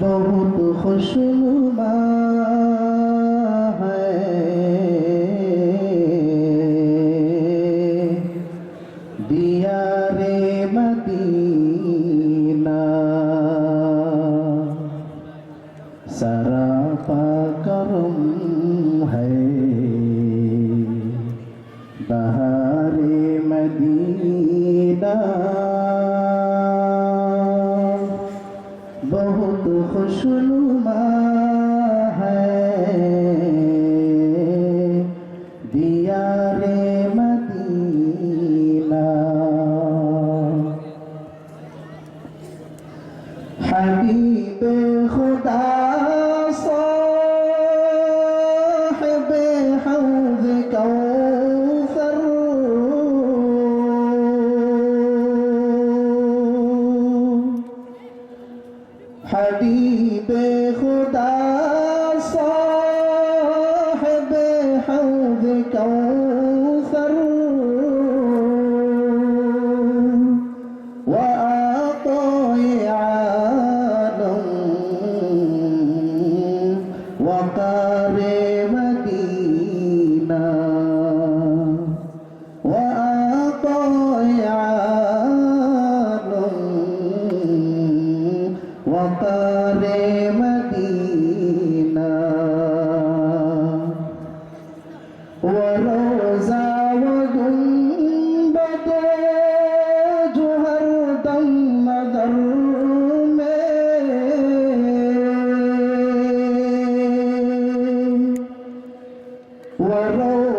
বহুত খুশি बहुत खुशनुमा है حبیب خدا صاحب حوض کوثر و آقای عالم و قارئ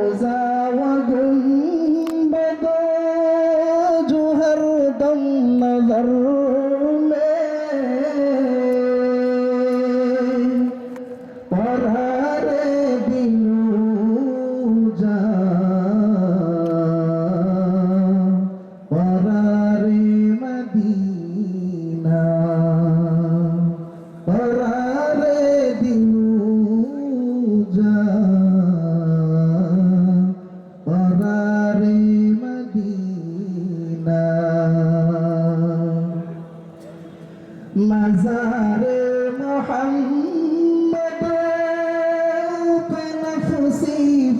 Rosa.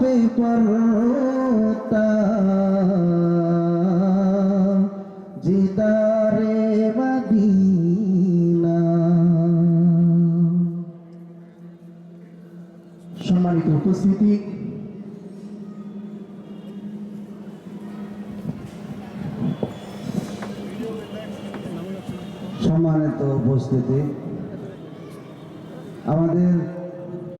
पे पर रोता জিদারে সম্মানিত উপস্থিতি। সম্মানিত উপস্থিতি। আমাদের